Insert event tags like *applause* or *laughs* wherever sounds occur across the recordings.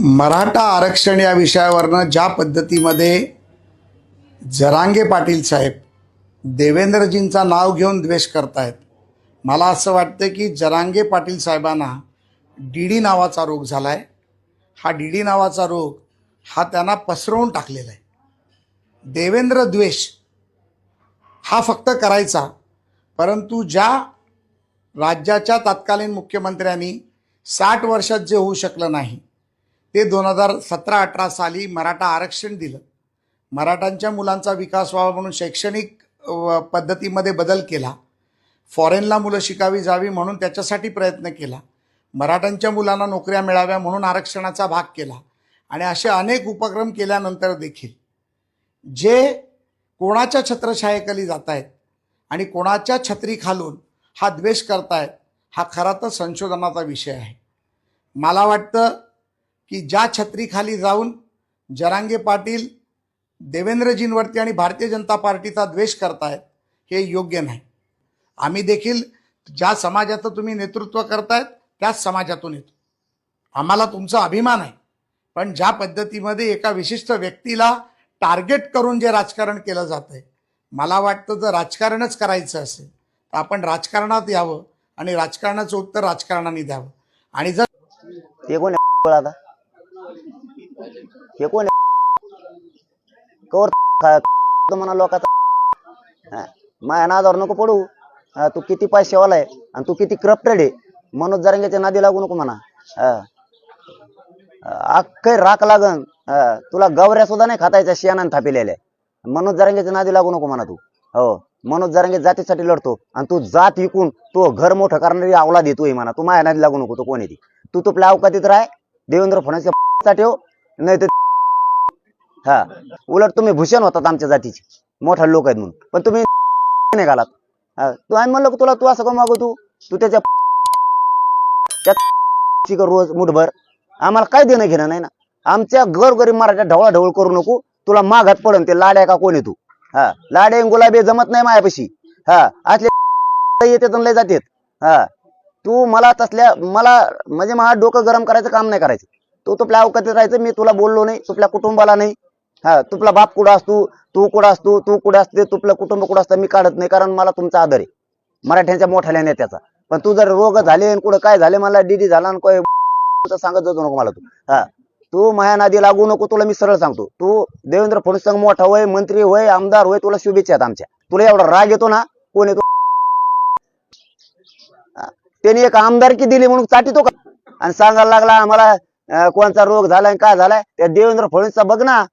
मराठा आरक्षण या विषयावरनं ज्या पद्धतीमध्ये जरांगे पाटील साहेब देवेंद्रजींचा नाव घेऊन द्वेष करतायत मला असं वाटतं की जरांगे पाटील साहेबांना डी डी नावाचा रोग झाला आहे हा डी डी नावाचा रोग हा त्यांना पसरवून टाकलेला आहे. देवेंद्र द्वेष हा फक्त करायचा परंतु ज्या राज्याच्या तत्कालीन मुख्यमंत्र्यांनी साठ वर्षात जे होऊ शकलं नाही ते दोन हजार सतरा अठरा साली मराठा आरक्षण दिलं. मराठांच्या मुलांचा विकास व्हावा म्हणून शैक्षणिक पद्धतीमध्ये बदल केला. फॉरेनला मुलं शिकावी जावी म्हणून त्याच्यासाठी प्रयत्न केला. मराठांच्या मुलांना नोकऱ्या मिळाव्या म्हणून आरक्षणाचा भाग केला. आणि असे अनेक उपक्रम केल्यानंतर देखील. जे कोणाच्या छत्रछायेखाली जात आहेत आणि कोणाच्या छत्री खालून हा द्वेष करतायत हा खरा तर संशोधनाचा विषय आहे. मला वाटतं की ज्या छत्रीखाली जाऊन जरांगे पाटील देवेंद्रजींवरती आणि भारतीय जनता पार्टीचा द्वेष करतायत हे योग्य नाही. आम्ही देखील ज्या समाजाचं तुम्ही नेतृत्व करतायत त्याच समाजातून येतो. आम्हाला तुमचा अभिमान आहे पण ज्या पद्धतीमध्ये एका विशिष्ट व्यक्तीला टार्गेट करून जे राजकारण केलं जातं आहे मला वाटतं जर राजकारणच करायचं असेल तर आपण राजकारणात यावं आणि राजकारणाचं उत्तर राजकारणाने द्यावं. आणि जर ते कोण आता हे कोण कवर म्हणा लोकांचा माझ्या नादावर नको पडू. तू किती पैसेवाला आहे आणि तू किती करप्टेड आहे. मनोज जरंगेच्या नादी लागू नको म्हणा. अख्खे राख लागन. तुला गवऱ्या सुद्धा नाही खातायच्या शियानान थापिलेल्या. मनोज जरंगेच्या नादी लागू नको म्हणा तू. हो मनोज जरंगे जातीसाठी लढतो आणि तू जात विकून तो घर मोठं करणारी आवला देतोय म्हणा. तू माया नादी लागू नको तो कोण येते तू? तुपल्या अवकातीत राह. देवेंद्र फडणवीस ठेव हो. नाही तर *laughs* हा. उलट तुम्ही भूषण होतात आमच्या जातीचे. मोठा लोक आहेत म्हणून. पण तुम्ही *laughs* नाही घालात. तू आम्ही म्हणलो की तुला तू असं का मागू तू. तू त्याच्या *laughs* त्यात रोज मुठभर. आम्हाला काय देणं घेणं नाही ना. आमच्या गरीब मराठा ढवळा ढवळ करू नको. तुला मागात पडन ते लाड्या का कोण तू? हा. लाड्या गुलाबी जमत नाही मायापाशी. हा. असले येते लय जातेत. हा. तू मला तसल्या मला म्हणजे मला डोकं गरम करायचं काम नाही करायचं. तू तुपल्या अवकातीत राहायचं मी तुला बोललो नाही तुपल्या कुटुंबाला नाही. हा तुपला बाप कुठं असतो तू कुठं असतो तू कुठं असते तुपलं कुटुंब कुठं असतं मी काढत नाही कारण मला तुमचा आदर आहे. मराठ्यांच्या मोठ्या नेत्याचा पण तू जर रोग झाले आणि कुठं काय झाले मला डीडी झाला काय सांगत जातो नको मला तू. हा तू माया नादी लागू नको तुला मी सरळ सांगतो. तू देवेंद्र फडणवीस संघ मोठा होय मंत्री होय आमदार होय तुला शुभेच्छा आहेत आमच्या. तुला एवढा राग येतो ना कोण येतो हा, त्यांनी एक आमदारकी दिली म्हणून चाटितो का? आणि सांगायला लागला आम्हाला कोणचा रोग झालाय काय झालाय त्या देवेंद्र फडणवीसचा बघ ना.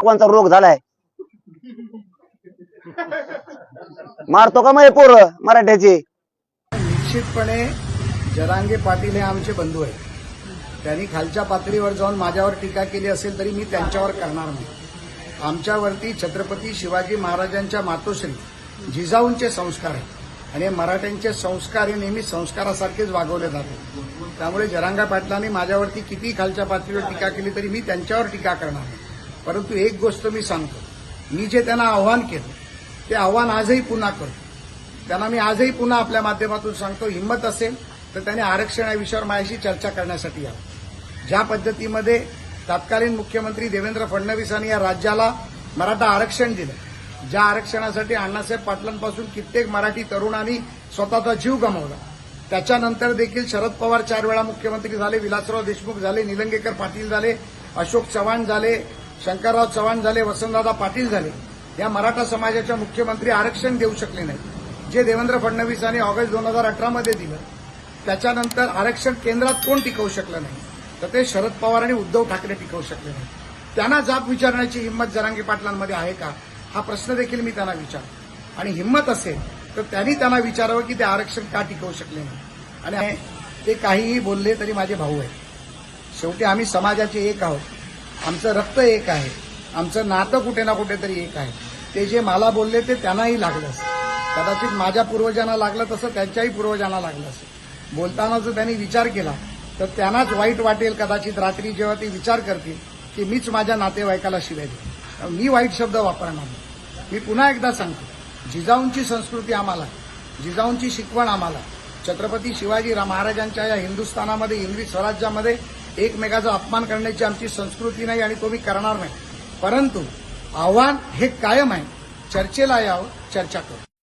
कोणचा रोग झालाय. मारतो का मग पोर मराठ्याचे? निश्चितपणे जरांगे पाटील हे आमचे बंधू आहेत. त्यांनी खालच्या पातळीवर जाऊन माझ्यावर टीका केली असेल तरी मी त्यांच्यावर करणार नाही. आमच्यावरती छत्रपती शिवाजी महाराजांच्या मातोश्री जिजाऊंचे संस्कार आहेत. आणि मराठ्यांचे संस्कार हे नेहमी संस्कारासारखेच वागवले जाते. त्यामुळे जरांगा पाटलांनी माझ्यावरती किती खालच्या पातळीवर टीका केली तरी मी त्यांच्यावर टीका करणार परंतु एक गोष्ट मी सांगतो. मी जे त्यांना आव्हान केलं ते आव्हान आजही पुन्हा करतो. त्यांना मी आजही पुन्हा आपल्या माध्यमातून सांगतो हिंमत असेल तर त्यांनी आरक्षण या विषयावर माझ्याशी चर्चा करण्यासाठी यावं. ज्या पद्धतीमध्ये तत्कालीन मुख्यमंत्री देवेंद्र फडणवीस यांनी या राज्याला मराठा आरक्षण दिलं ज्या आरक्षणासाठी अण्णासाहेब पाटलांपासून कित्येक मराठी तरुणांनी स्वतःचा जीव गमावला. त्याच्यानंतर देखील शरद पवार चार वेळा मुख्यमंत्री झाले विलासराव देशमुख झाले निलंगेकर पाटील झाले अशोक चव्हाण झाले शंकरराव चव्हाण झाले वसंतदादा पाटील झाले. या मराठा समाजाच्या मुख्यमंत्री आरक्षण देऊ शकले नाही जे देवेंद्र फडणवीसांनी ऑगस्ट दोन हजार अठरामध्ये दिलं त्याच्यानंतर आरक्षण केंद्रात कोण टिकवू शकलं नाही? तर ते शरद पवार आणि उद्धव ठाकरे टिकवू शकले नाही त्यांना जाब विचारण्याची हिंमत जरांगी पाटलांमध्ये आहे का? हा प्रश्न देखील मी त्यांना विचार आणि हिंमत असेल तर त्यांनी त्यांना विचारावं की ते आरक्षण का टिकवू शकले नाही. आणि ते काहीही बोलले तरी माझे भाऊ आहेत. शेवटी आम्ही समाजाचे एक आहोत. आमचं रक्त एक आहे. आमचं नातं कुठे ना कुठेतरी एक आहे. ते जे मला बोलले ते त्यांनाही लागलं असेल. कदाचित माझ्या पूर्वजांना लागलं तसं त्यांच्याही पूर्वजांना लागलं असेल. बोलताना जर त्यांनी विचार केला तर त्यांनाच वाईट वाटेल कदाचित रात्री जेव्हा ते विचार करतील की मीच माझ्या नातेवाईकाला शिवाय देईन. मी वाईट शब्द वापरणार नाही. मी पुन्हा एकदा सांगतो. जिजाऊंची संस्कृती आम्हाला जिजाऊंची शिकवण आम्हाला छत्रपती शिवाजी महाराजांच्या या हिंदुस्थानामध्ये हिंदवी स्वराज्यामध्ये एकमेकाचा अपमान करण्याची आमची संस्कृती नाही आणि तो मी करणार नाही. परंतु आव्हान हे कायम आहे. चर्चेला यावं चर्चा करू.